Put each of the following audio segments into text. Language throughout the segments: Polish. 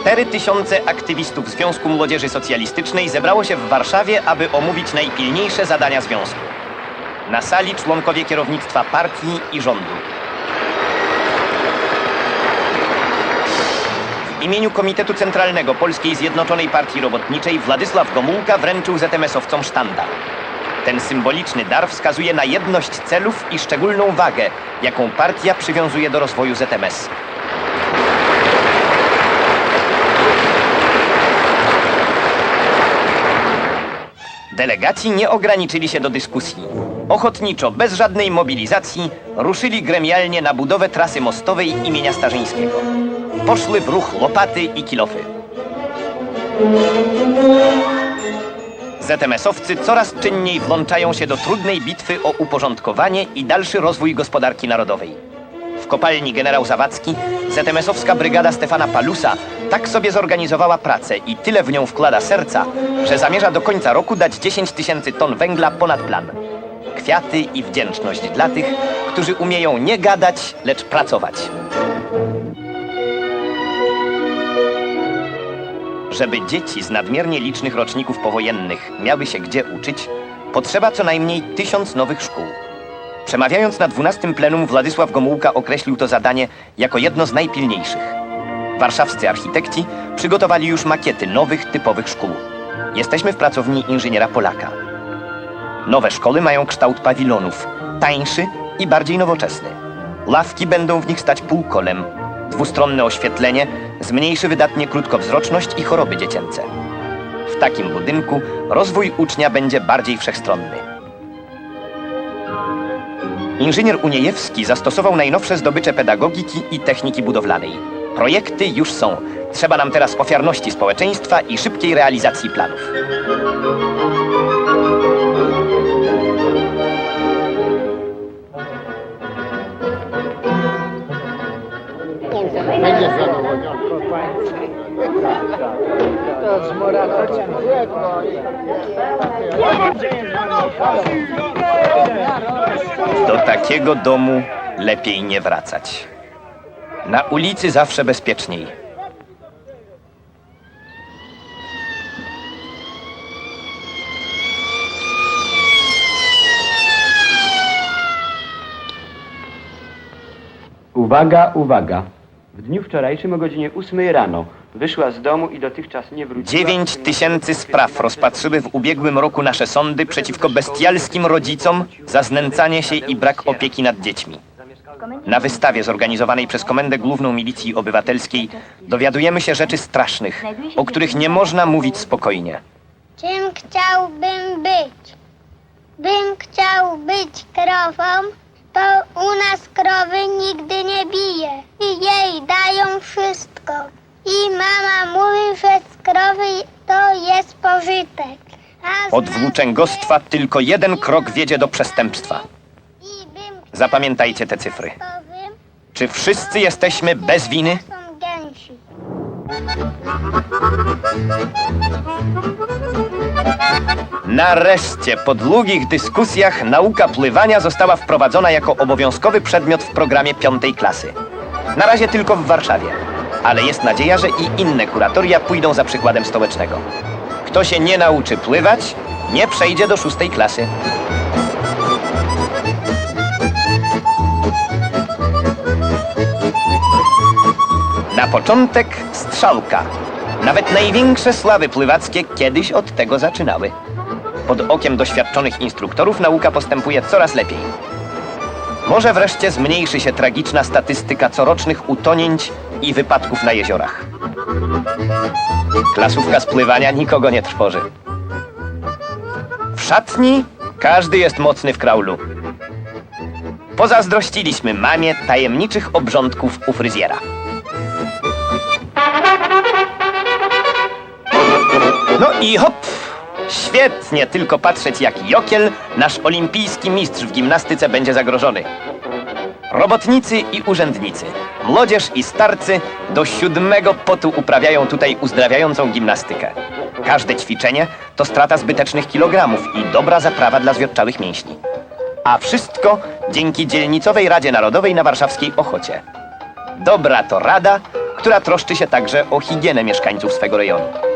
4000 aktywistów Związku Młodzieży Socjalistycznej zebrało się w Warszawie, aby omówić najpilniejsze zadania związku. Na sali członkowie kierownictwa partii i rządu. W imieniu Komitetu Centralnego Polskiej Zjednoczonej Partii Robotniczej Władysław Gomułka wręczył ZMS-owcom sztandar. Ten symboliczny dar wskazuje na jedność celów i szczególną wagę, jaką partia przywiązuje do rozwoju ZMS. Delegaci nie ograniczyli się do dyskusji. Ochotniczo, bez żadnej mobilizacji, ruszyli gremialnie na budowę trasy mostowej imienia Starzyńskiego. Poszły w ruch łopaty i kilofy. ZMS-owcy coraz czynniej włączają się do trudnej bitwy o uporządkowanie i dalszy rozwój gospodarki narodowej. W kopalni generał Zawadzki ZMS-owska brygada Stefana Palusa tak sobie zorganizowała pracę i tyle w nią wkłada serca, że zamierza do końca roku dać 10 tysięcy ton węgla ponad plan. Kwiaty i wdzięczność dla tych, którzy umieją nie gadać, lecz pracować. Żeby dzieci z nadmiernie licznych roczników powojennych miały się gdzie uczyć, potrzeba co najmniej tysiąc nowych szkół. Przemawiając na 12 plenum, Władysław Gomułka określił to zadanie jako jedno z najpilniejszych. Warszawscy architekci przygotowali już makiety nowych, typowych szkół. Jesteśmy w pracowni inżyniera Polaka. Nowe szkoły mają kształt pawilonów, tańszy i bardziej nowoczesny. Ławki będą w nich stać półkolem. Dwustronne oświetlenie zmniejszy wydatnie krótkowzroczność i choroby dziecięce. W takim budynku rozwój ucznia będzie bardziej wszechstronny. Inżynier Uniejewski zastosował najnowsze zdobycze pedagogiki i techniki budowlanej. Projekty już są. Trzeba nam teraz ofiarności społeczeństwa i szybkiej realizacji planów. Będzie zadowolony. Do takiego domu lepiej nie wracać. Na ulicy zawsze bezpieczniej. Uwaga, uwaga. W dniu wczorajszym o godzinie 8 rano wyszła z domu i dotychczas nie wróciła. Dziewięć tysięcy spraw rozpatrzyły w ubiegłym roku nasze sądy przeciwko bestialskim rodzicom za znęcanie się i brak opieki nad dziećmi. Na wystawie zorganizowanej przez Komendę Główną Milicji Obywatelskiej dowiadujemy się rzeczy strasznych, o których nie można mówić spokojnie. Czym chciałbym być? Bym chciał być krową, bo u nas krowy nigdy nie bije i jej dają wszystko. I mama mówi, że z krowy to jest pożytek. A z Od włóczęgostwa tylko jeden krok wiedzie do przestępstwa. I bym Zapamiętajcie te cyfry. Czy wszyscy jesteśmy bez winy? Nareszcie, po długich dyskusjach, nauka pływania została wprowadzona jako obowiązkowy przedmiot w programie piątej klasy. Na razie tylko w Warszawie, ale jest nadzieja, że i inne kuratoria pójdą za przykładem stołecznego. Kto się nie nauczy pływać, nie przejdzie do szóstej klasy. Początek strzałka. Nawet największe sławy pływackie kiedyś od tego zaczynały. Pod okiem doświadczonych instruktorów nauka postępuje coraz lepiej. Może wreszcie zmniejszy się tragiczna statystyka corocznych utonięć i wypadków na jeziorach. Klasówka z pływania nikogo nie trwoży. W szatni każdy jest mocny w kraulu. Pozazdrościliśmy mamie tajemniczych obrządków u fryzjera. I hop! Świetnie, tylko patrzeć jak Jokiel, nasz olimpijski mistrz w gimnastyce będzie zagrożony. Robotnicy i urzędnicy, młodzież i starcy do siódmego potu uprawiają tutaj uzdrawiającą gimnastykę. Każde ćwiczenie to strata zbytecznych kilogramów i dobra zaprawa dla zwiotczałych mięśni. A wszystko dzięki Dzielnicowej Radzie Narodowej na warszawskiej Ochocie. Dobra to rada, która troszczy się także o higienę mieszkańców swego rejonu.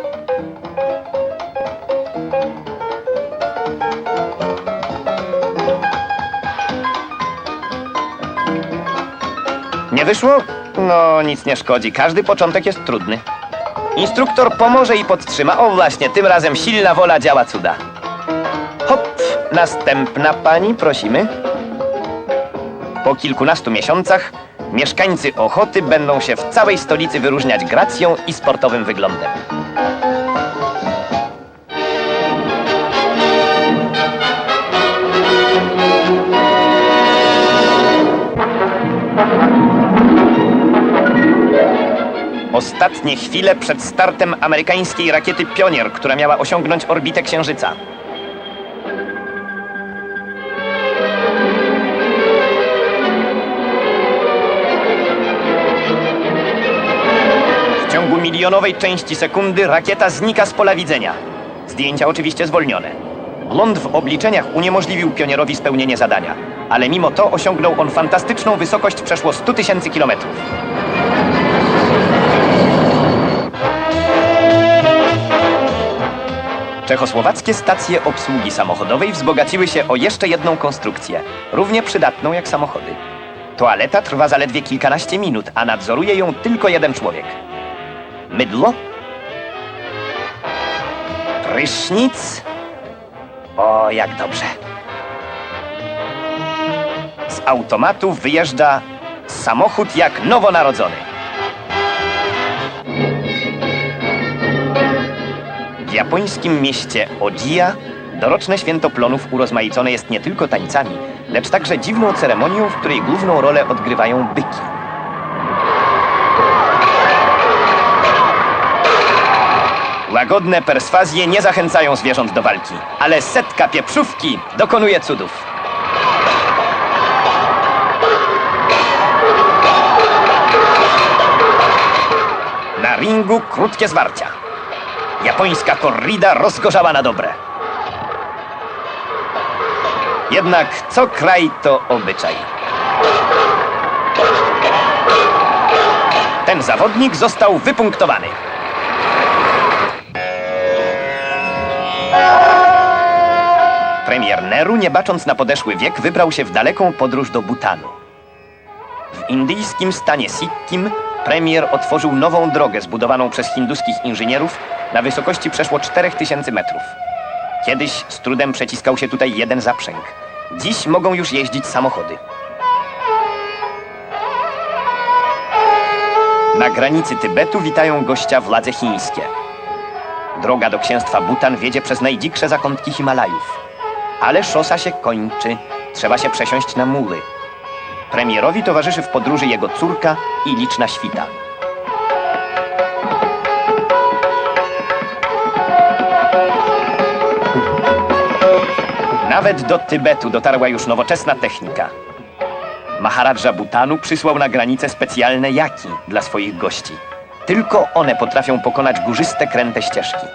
Nie wyszło? No, nic nie szkodzi. Każdy początek jest trudny. Instruktor pomoże i podtrzyma. O właśnie, tym razem silna wola działa cuda. Hop, następna pani, prosimy. Po kilkunastu miesiącach mieszkańcy Ochoty będą się w całej stolicy wyróżniać gracją i sportowym wyglądem. Ostatnie chwile przed startem amerykańskiej rakiety Pionier, która miała osiągnąć orbitę Księżyca. W ciągu milionowej części sekundy rakieta znika z pola widzenia. Zdjęcia oczywiście zwolnione. Ląd w obliczeniach uniemożliwił pionierowi spełnienie zadania, ale mimo to osiągnął on fantastyczną wysokość przeszło 100 tysięcy kilometrów. Czechosłowackie stacje obsługi samochodowej wzbogaciły się o jeszcze jedną konstrukcję, równie przydatną jak samochody. Toaleta trwa zaledwie kilkanaście minut, a nadzoruje ją tylko jeden człowiek. Mydło? Prysznic? O, jak dobrze. Z automatu wyjeżdża samochód jak nowonarodzony. Japońskim mieście Ojia doroczne święto plonów urozmaicone jest nie tylko tańcami, lecz także dziwną ceremonią, w której główną rolę odgrywają byki. Łagodne perswazje nie zachęcają zwierząt do walki, ale setka pieprzówki dokonuje cudów. Na ringu krótkie zwarcia. Japońska korrida rozgorzała na dobre. Jednak co kraj to obyczaj. Ten zawodnik został wypunktowany. Premier Nehru, nie bacząc na podeszły wiek, wybrał się w daleką podróż do Butanu. W indyjskim stanie Sikkim premier otworzył nową drogę zbudowaną przez hinduskich inżynierów na wysokości przeszło 4000 metrów. Kiedyś z trudem przeciskał się tutaj jeden zaprzęg. Dziś mogą już jeździć samochody. Na granicy Tybetu witają gościa władze chińskie. Droga do księstwa Butan wiedzie przez najdziksze zakątki Himalajów. Ale szosa się kończy. Trzeba się przesiąść na muły. Premierowi towarzyszy w podróży jego córka i liczna świta. Nawet do Tybetu dotarła już nowoczesna technika. Maharadża Butanu przysłał na granicę specjalne jaki dla swoich gości. Tylko one potrafią pokonać górzyste, kręte ścieżki.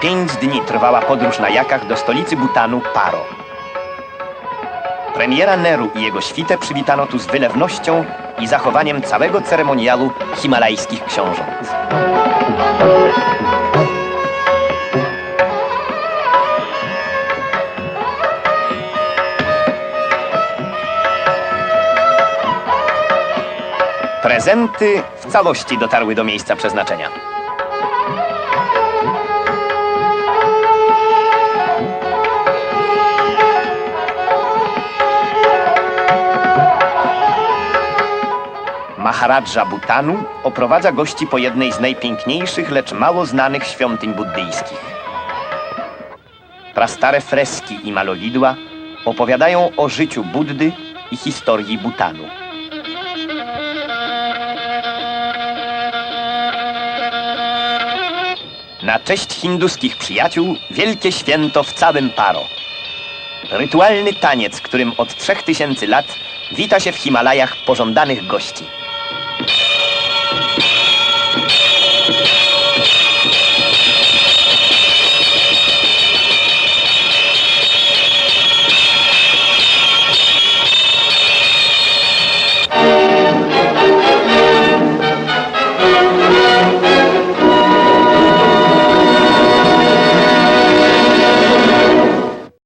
Pięć dni trwała podróż na jakach do stolicy Butanu, Paro. Premiera Neru i jego świtę przywitano tu z wylewnością i zachowaniem całego ceremonialu himalajskich książąt. Prezenty w całości dotarły do miejsca przeznaczenia. Maharadża Butanu oprowadza gości po jednej z najpiękniejszych, lecz mało znanych świątyń buddyjskich. Prastare freski i malowidła opowiadają o życiu Buddy i historii Butanu. Na cześć hinduskich przyjaciół wielkie święto w całym Paro. Rytualny taniec, którym od trzech tysięcy lat wita się w Himalajach pożądanych gości.